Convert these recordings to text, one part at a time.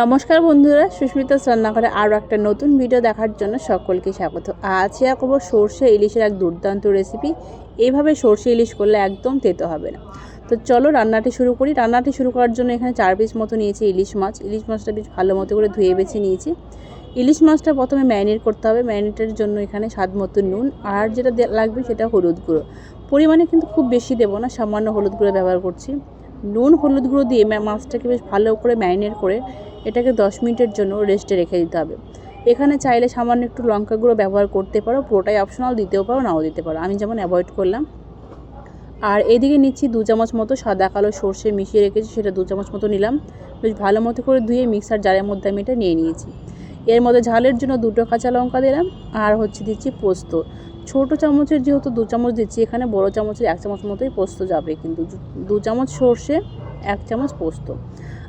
নমস্কার বন্ধুরা সুস্মিতা রান্নাঘরে আরও একটা নতুন ভিডিও দেখার জন্য সকলকে স্বাগত। আজ শেয়ার করব সর্ষে ইলিশের এক দুর্দান্ত রেসিপি এইভাবে সর্ষে ইলিশ করলে একদম তেতো হবে না। তো চলো রান্নাটি শুরু করি। রান্নাটি শুরু করার জন্য এখানে চার পিস মতো নিয়েছি ইলিশ মাছ। ইলিশ মাছটা বেশ ভালো মতো করে ধুয়ে বেছে নিয়েছি। ইলিশ মাছটা প্রথমে ম্যারিনেট করতে হবে। ম্যারিনেটের জন্য এখানে স্বাদ মতো নুন আর যেটা লাগবে সেটা হলুদ গুঁড়ো। পরিমাণে কিন্তু খুব বেশি দেবো না, সামান্য হলুদ গুঁড়ো ব্যবহার করছি। নুন, হলুদ গুঁড়ো দিয়ে মাছটাকে বেশ ভালো করে ম্যারিনেট করে এটাকে দশ মিনিটের জন্য রেস্টে রেখে দিতে হবে। এখানে চাইলে সামান্য একটু লঙ্কা গুঁড়ো ব্যবহার করতে পারো, পুরোটাই অপশনাল দিতেও পারো, নাও দিতে পারো। আমি যেমন অ্যাভয়েড করলাম। আর এদিকে নিচ্ছি দু চামচ মতো সাদা কালো সর্ষে মিশিয়ে রেখেছি, সেটা দু চামচ মতো নিলাম। বেশ ভালো মতো করে ধুয়ে মিক্সার জারের মধ্যে আমি এটা নিয়ে নিয়েছি। এর মধ্যে ঝালের জন্য দুটো কাঁচা লঙ্কা দিলাম, আর হচ্ছে দিচ্ছি পোস্ত। ছোটো চামচের যেহেতু দু চামচ দিচ্ছি, এখানে বড় চামচের এক চামচ মতোই পোস্ত যাবে, কিন্তু দু চামচ সর্ষে এক চামচ পোস্ত।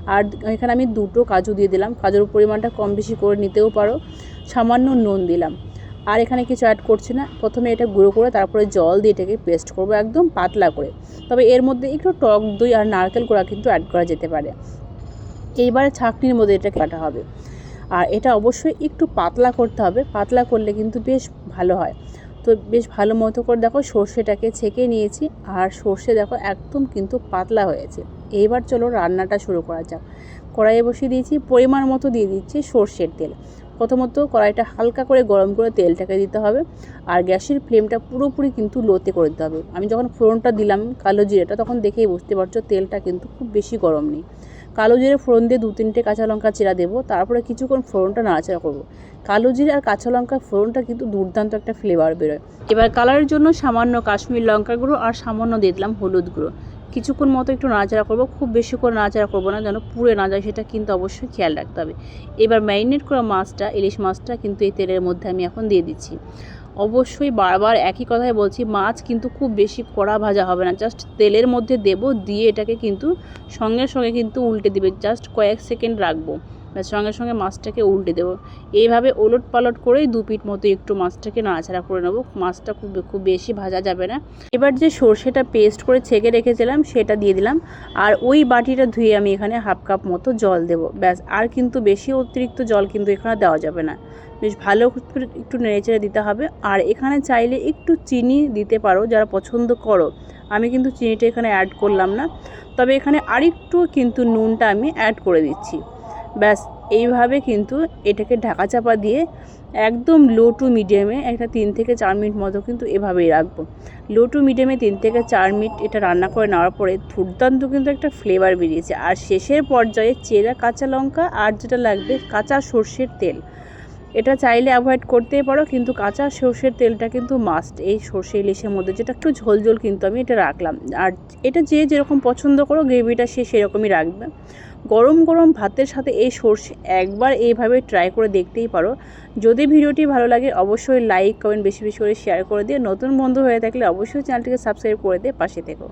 আর এখানে আমি দুটো কাজু দিয়ে দিলাম। কাজুর পরিমাণটা কম বেশি করে নিতেও পারো। সামান্য নুন দিলাম। আর এখানে কিছু অ্যাড করছি না। প্রথমে এটা গুঁড়ো করে তারপরে জল দিয়ে এটাকে পেস্ট করব একদম পাতলা করে। তবে এর মধ্যে একটু টক দই আর নারকেল কোড়া কিন্তু অ্যাড করা যেতে পারে। এইবারে ছাঁকনির মধ্যে এটা কাটা হবে। আর এটা অবশ্যই একটু পাতলা করতে হবে। পাতলা করলে কিন্তু বেশ ভালো হয়। তো বেশ ভালো মতো করে দেখো সর্ষেটাকে ছেঁকে নিয়েছি আর সর্ষে দেখো একদম কিন্তু পাতলা হয়েছে। এইবার চলো রান্নাটা শুরু করা যাক। কড়াইয়ে বসিয়ে দিয়েছি, পরিমাণ মতো দিয়ে দিচ্ছি সর্ষের তেল। প্রথমত কড়াইটা হালকা করে গরম করে তেলটাকে দিতে হবে আর গ্যাসের ফ্লেমটা পুরোপুরি কিন্তু লোতে করে দিতে হবে। আমি যখন ফোড়নটা দিলাম কালো জিরেটা, তখন দেখেই বুঝতে পারছ তেলটা কিন্তু খুব বেশি গরম নেই। কালো জিরে ফোড়ন দিয়ে দু তিনটে কাঁচা লঙ্কা চেরা দেবো, তারপরে কিছুক্ষণ ফোড়নটা নাড়াচাড়া করব। কালো জিরে আর কাঁচা লঙ্কার ফোড়নটা কিন্তু দুর্দান্ত একটা ফ্লেভার বেরোয়। এবার কালারের জন্য সামান্য কাশ্মীর লঙ্কা গুঁড়ো আর সামান্য দিয়ে দিলাম হলুদ গুঁড়ো। কিছুক্ষণ মতো একটু নাড়াচাড়া করব, খুব বেশি করে নাড়াচাড়া করব না, যেন পুড়ে না যায়, সেটা কিন্তু অবশ্যই খেয়াল রাখতে হবে। এবার ম্যারিনেট করা মাছটা, ইলিশ মাছটা কিন্তু এই তেলের মধ্যে আমি এখন দিয়ে দিচ্ছি। অবশ্যই বারবার একই কথাই বলছি, মাছ কিন্তু খুব বেশি কড়া ভাজা হবে না। জাস্ট তেলের মধ্যে দেব, দিয়ে এটাকে কিন্তু সঙ্গে সঙ্গে কিন্তু উল্টে দিবে। জাস্ট কয়েক সেকেন্ড রাখব। সঙ্গে সঙ্গে মাছটাকে উল্টে দেবো। এইভাবে ওলট পালট করেই দু পিঠ মতো একটু মাছটাকে নাড়াচাড়া করে নেব। মাছটা খুব খুব বেশি ভাজা যাবে না। এবার যে সর্ষেটা পেস্ট করে ছেঁকে রেখেছিলাম, সেটা দিয়ে দিলাম। আর ওই বাটিটা ধুয়ে আমি এখানে হাফ কাপ মতো জল দেবো। ব্যাস, আর কিন্তু বেশি অতিরিক্ত জল কিন্তু এখানে দেওয়া যাবে না। বেশ ভালো একটু নেড়েচেড়ে দিতে হবে। আর এখানে চাইলে একটু চিনি দিতে পারো, যারা পছন্দ করো। আমি কিন্তু চিনিটা এখানে অ্যাড করলাম না। তবে এখানে আরেকটু কিন্তু নুনটা আমি অ্যাড করে দিচ্ছি। ব্যাস, এইভাবে কিন্তু এটাকে ঢাকা চাপা দিয়ে একদম লো টু মিডিয়ামে একটা তিন থেকে চার মিনিট মতো কিন্তু এভাবেই রাখব। লো টু মিডিয়ামে তিন থেকে চার মিনিট এটা রান্না করে নেওয়ার পরে দুর্দান্ত কিন্তু একটা ফ্লেভার বেরিয়েছে। আর শেষের পর্যায়ে চেরা কাঁচা লঙ্কা আর যেটা লাগবে কাঁচা সর্ষের তেল। এটা চাইলে অ্যাভয়েড করতেই পারো, কিন্তু কাঁচা সর্ষের তেলটা কিন্তু মাস্ট এই সর্ষে ইলিশের মধ্যে যেটা একটু ঝোল ঝোল কিন্তু আমি এটা রাখলাম। আর এটা যে যেরকম পছন্দ করো, গ্রেভিটা সে সেরকমই রাখবে। গরম গরম ভাতের সাথে এই সর্ষে একবার এইভাবে ট্রাই করে দেখতেই পারো। যদি ভিডিওটি ভালো লাগে, অবশ্যই লাইক কমেন্ট বেশি বেশি করে শেয়ার করে দিয়ে নতুন বন্ধু হয়ে থাকলে অবশ্যই চ্যানেলটিকে সাবস্ক্রাইব করে দিয়ে পাশে থেকো।